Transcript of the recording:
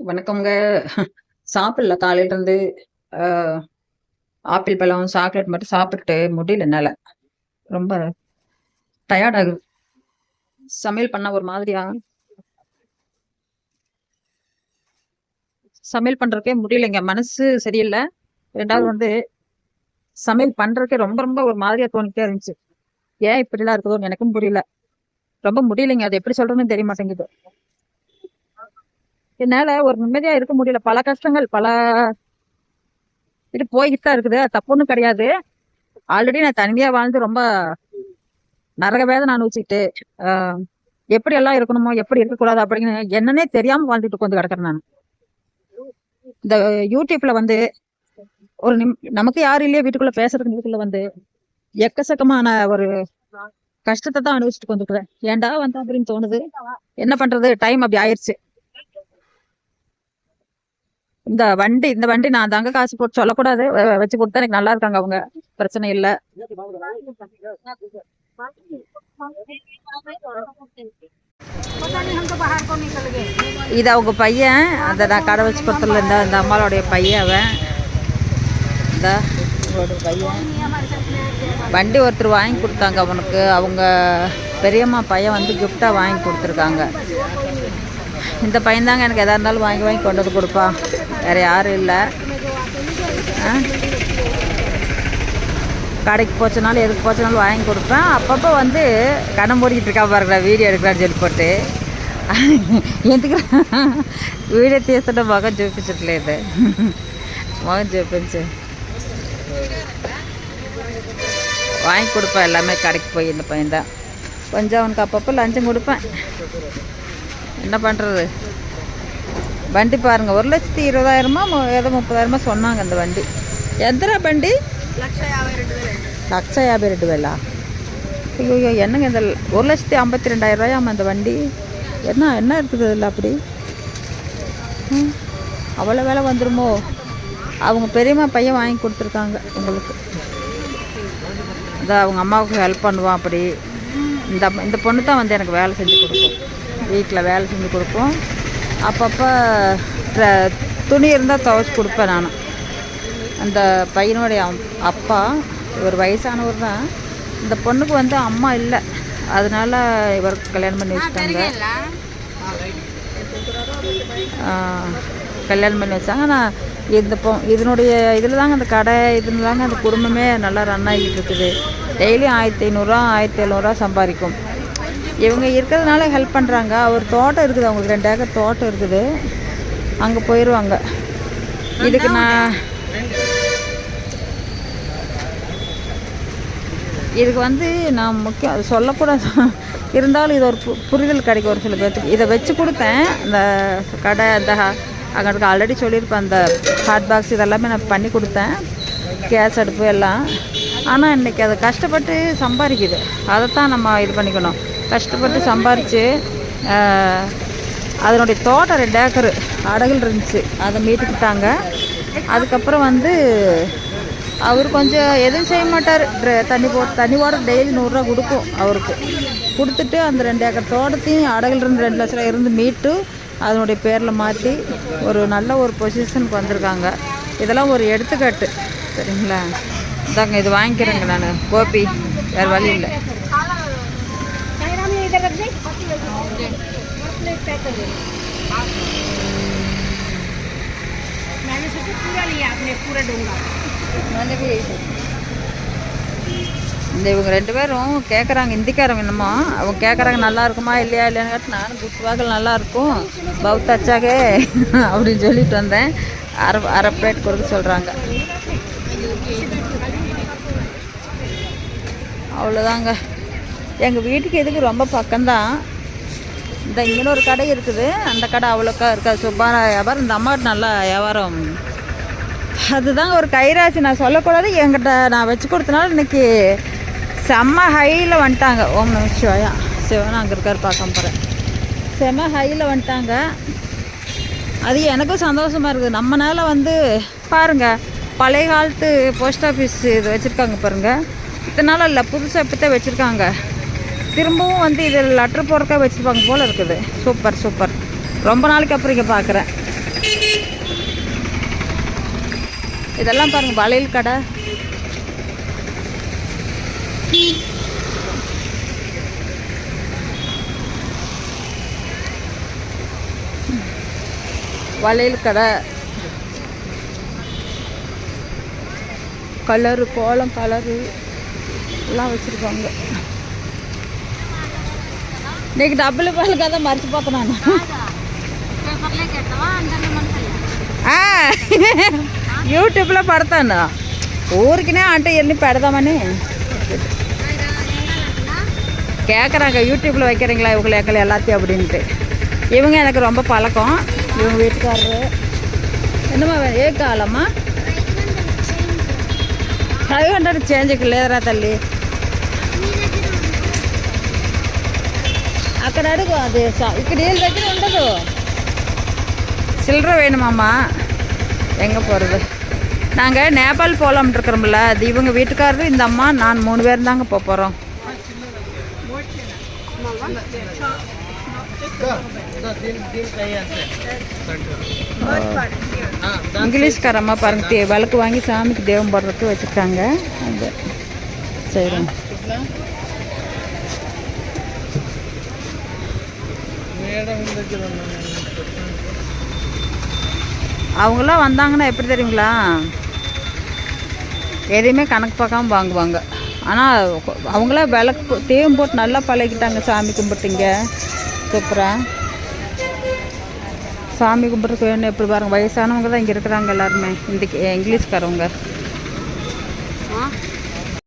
வணக்கம்ங்க. சாப்பிடல காலையில இருந்து. ஆப்பிள் பழம், சாக்லேட் மட்டும் சாப்பிட்டுட்டு முடியல என்னால. ரொம்ப டயர்ட் ஆகுது. சமையல் பண்ண ஒரு மாதிரியா சமையல் பண்றதுக்கே முடியலைங்க. மனசு சரியில்லை ரெண்டாவது வந்து சமையல் பண்றதுக்கே ரொம்ப ரொம்ப ஒரு மாதிரியா தோணிட்டே இருந்துச்சு. ஏன் இப்படிலாம் இருக்குதோன்னு எனக்கும் புரியல. ரொம்ப முடியலைங்க. அது எப்படி சொல்றதுன்னு தெரிய மாட்டேங்குது. என்னால ஒரு நிம்மதியா இருக்க முடியல. பல கஷ்டங்கள், பல இது போய்கிட்டு தான் இருக்குது. அது தப்பு கிடையாது. ஆல்ரெடி நான் தனிமையா வாழ்ந்து ரொம்ப நரக வேதனை அனுபவிச்சுக்கிட்டு, எப்படி எல்லாம் இருக்கணுமோ, எப்படி இருக்கக்கூடாது அப்படின்னு என்னன்னே தெரியாம வாழ்ந்துட்டு உட்காந்து கிடக்குறேன் நான் இந்த யூடியூப்ல வந்து ஒரு நிம் நமக்கு யாரும் இல்லையே வீட்டுக்குள்ள பேசுறதுக்கு வீட்டுக்குள்ள வந்து எக்கச்சக்கமான ஒரு கஷ்டத்தை தான் அனுபவிச்சுட்டு வந்துருக்குறேன் ஏன்டா வந்து அப்படின்னு தோணுது. என்ன பண்றது? டைம் அப்படி ஆயிடுச்சு இந்த வண்டி இந்த வண்டி நான் தாங்க காசு போட்டு சொல்லக்கூடாது. வச்சு கொடுத்தா எனக்கு நல்லா இருக்காங்க அவங்க. பிரச்சனை இல்ல. இது அவங்க பையன். அந்த நான் கடை வச்சு கொடுத்துல இந்த இந்த அம்மாவோடைய பையன் அவன். இந்த பையன். வண்டி ஒருத்தர் வாங்கி கொடுத்தாங்க அவனுக்கு. அவங்க பெரியம்மா பையன் வந்து கிஃப்டாக வாங்கி கொடுத்துருக்காங்க இந்த பையன் தாங்க எனக்கு எதா இருந்தாலும் வாங்கி வாங்கி கொண்டு வந்து கொடுப்பான் வேற யாரும் இல்ல. அ. கடைக்கு போச்சனாலும், எதுக்கு போச்சனாலும் வாங்கி குடுப்பேன். அப்பப்ப வந்து கண்ண மூடிக்கிட்டு இருக்கான் பாருங்க. வீடியோ எடுக்கலான்னு சொல்லி போட்டு. ఎందుకు వీడియో తీస్తుంటే మొఖం చూపించట్లేదు మొఖం చూపించు வாங்கி கொடுப்பேன் எல்லாமே கடைக்கு போய் இந்த பையன் தான் கொஞ்சம் அவனுக்கு அப்பப்போ லஞ்சம் கொடுப்பேன் என்ன பண்ணுறது வண்டி பாருங்கள் ஒரு லட்சத்தி இருபதாயிரமா ஏதோ முப்பதாயிரமா சொன்னாங்க அந்த வண்டி. எத்தனை வண்டி? லட்ச யாபை ரெண்டு வேலா? ஐயோ என்னங்க இந்த ஒரு லட்சத்தி ஐம்பத்தி ரெண்டாயிரம் ரூபாயாம் அந்த வண்டி? என்ன என்ன இருக்குது இதில் அப்படி? அவ்வளோ வேலை வந்துடுமோ அவங்க பெரியம்மா பையன் வாங்கி கொடுத்துருக்காங்க உங்களுக்கு. அதான் அவங்க அம்மாவுக்கு ஹெல்ப் பண்ணுவான் அப்படி. இந்த இந்த பொண்ணு தான் வந்து எனக்கு வேலை செஞ்சு கொடுக்கும். வீட்டில் வேலை செஞ்சு கொடுப்போம் அப்பப்போ துணி இருந்தால் துவைச்சி கொடுப்பேன் நான். அந்த பையனுடைய அம்- அப்பா இவர் வயசானவர் தான். இந்த பொண்ணுக்கு வந்து அம்மா இல்லை. அதனால இவருக்கு கல்யாணம் பண்ணி வச்சுட்டாங்க. கல்யாணம் பண்ணி வச்சாங்க. நான் இந்த பொ இதனுடைய இதில் தாங்க அந்த கடை இதில் தாங்க அந்த குடும்பமே நல்லா ரன் ஆகிட்டு இருக்குது. டெய்லியும் ஆயிரத்தி ஐநூறுரூவா ஆயிரத்தி எழுநூறுவா சம்பாதிக்கும். இவங்க இருக்கிறதுனால ஹெல்ப் பண்ணுறாங்க அவர் தோட்டம் இருக்குது அவங்களுக்கு ரெண்டு ஏக்கர் தோட்டம் இருக்குது. அங்கே போயிடுவாங்க இதுக்கு நான் இதுக்கு வந்து நான் முக்கியம் அது சொல்லக்கூடாது இருந்தாலும் இது ஒரு பு- புரிதல் கிடைக்கும் ஒரு சில பேர்த்துக்கு. இதை வச்சு கொடுத்தேன். இந்த கடை இந்த அங்கே ஆல்ரெடி சொல்லியிருப்பேன். அந்த ஹாட் பாக்ஸ் இதெல்லாமே நான் பண்ணி கொடுத்தேன். கேஸ் அடுப்பு எல்லாம். ஆனால் இன்றைக்கி அதை கஷ்டப்பட்டு சம்பாதிக்குது. அதைத்தான் நம்ம இது பண்ணிக்கணும். கஷ்டப்பட்டு சம்பாரித்து அதனுடைய தோட்டம் ரெண்டு ஏக்கர் அடகுல் இருந்துச்சு. அதை மீட்டுக்கிட்டாங்க. அதுக்கப்புறம் வந்து அவர் கொஞ்சம் எதுவும் செய்ய மாட்டார். தண்ணி போ தண்ணி போட டெய்லி நூறுரூவா கொடுக்கும் அவருக்கு. கொடுத்துட்டு அந்த ரெண்டு ஏக்கர் தோட்டத்தையும் அடகில் இருந்து ரெண்டு லட்ச ரூபா இருந்து மீட்டு அதனுடைய பேரில் மாற்றி ஒரு நல்ல ஒரு பொசிஷனுக்கு வந்திருக்காங்க. இதெல்லாம் ஒரு எடுத்துக்காட்டு. சரிங்களா? இதாங்க இது வாங்கிக்கிறேங்க நான். கோபி வேறு வழி இல்லை. मैंने सोचा पूरा लिया आपने पूरा डोंगा இந்த இவங்க ரெண்டு பேரும் கேட்குறாங்க இந்திக்காரங்க என்னமோ அவங்க கேட்குறாங்க நல்லா இருக்குமா இல்லையா இல்லையான்னு கேட்டு நானும் குத்துவாக்கள் நல்லா இருக்கும் பௌத் அச்சாகே அப்படின்னு சொல்லிட்டு வந்தேன் அரை அரை பிளேட் கொடுக்க சொல்கிறாங்க அவ்வளோதாங்க எங்கள் வீட்டுக்கு எதுக்கு? ரொம்ப பக்கம்தான். இந்த இங்கே ஒரு கடை இருக்குது. அந்த கடை அவ்வளோக்கா இருக்காது. சுப்பான வியாபாரம். இந்த அம்மாட்ட நல்லா வியாபாரம். அதுதாங்க ஒரு கைராசி. நான் சொல்லக்கூடாது. என்கிட்ட நான் வச்சு கொடுத்தனால இன்னைக்கு செம்ம ஹையில் வந்துட்டாங்க. ஓம் நம சிவாயா. சிவன் அங்கே இருக்கார் பார்க்க போகிறேன் செம்ம ஹையில் வந்துட்டாங்க. அது எனக்கும் சந்தோஷமாக இருக்குது. நம்மனால வந்து பாருங்கள் பழைய காலத்து போஸ்ட் ஆஃபீஸ் இது வச்சுருக்காங்க பாருங்கள் இத்தனை நாள் இல்லை புதுசாக இப்போத்தான் வச்சுருக்காங்க. திரும்பவும் வந்து இதில் லெட்ரு போடுறக்காக வச்சுருப்பாங்க போல் இருக்குது. Super super. ரொம்ப நாளைக்கு அப்புறம் இங்கே பார்க்குறேன் இதெல்லாம் பாருங்கள் வளையல் கடை. வளையல் கடை. கலரு கோலம் கலரு எல்லாம் வச்சுருப்பாங்க. இன்னைக்கு டபுள் பாலுக்காக தான் மறைச்சு பார்த்தேன் நான் ఆ, యూట్యూబ్లో పడతాను ఊరికినే అంటే ఎన్ని పెడదామని கேட்குறாங்க யூடியூப்பில் வைக்கிறீங்களா இவங்களை எங்களை எல்லாத்தையும் அப்படின்ட்டு இவங்க எனக்கு ரொம்ப பழக்கம் இவங்க வீட்டுக்காரரு என்னம்மா வே- ఏ కావాలమ్మా ఫైవ్ హండ్రెడ్ చేంజ్కి లేదురా అక్కడ అడుగు అది స- ఇక్కడ వీళ్ళ దగ్గర ఉండదు சில்லறை வேணுமாம்மா எங்கே போகிறது நாங்கள் நேபாள் போகலாம்னு இருக்கிறோம்ல அது இவங்க வீட்டுக்காரரு இந்த அம்மா நான் மூணு பேர் தாங்க போக போகிறோம் இங்கிலீஷ்காரம்மா பாருங்க தே விளக்கு வாங்கி சாமிக்கு தேவம் போடுறதுக்கு வச்சுருக்காங்க அது சரிங்க அவங்களாம் வந்தாங்கன்னா எப்படி தெரியுங்களா? எதையுமே கணக்கு பார்க்காம வாங்குவாங்க. ஆனால் அவங்களாம் விளக்கு தேவம் போட்டு நல்லா பழகிட்டாங்க சாமி கும்பிட்டுங்க. சூப்பராக சாமி கும்பிட்றதுக்கு வேணும். எப்படி பாருங்க வயசானவங்க தான் இங்கே இருக்கிறாங்க எல்லாருமே. இந்த இங்கிலீஷ்காரவங்க.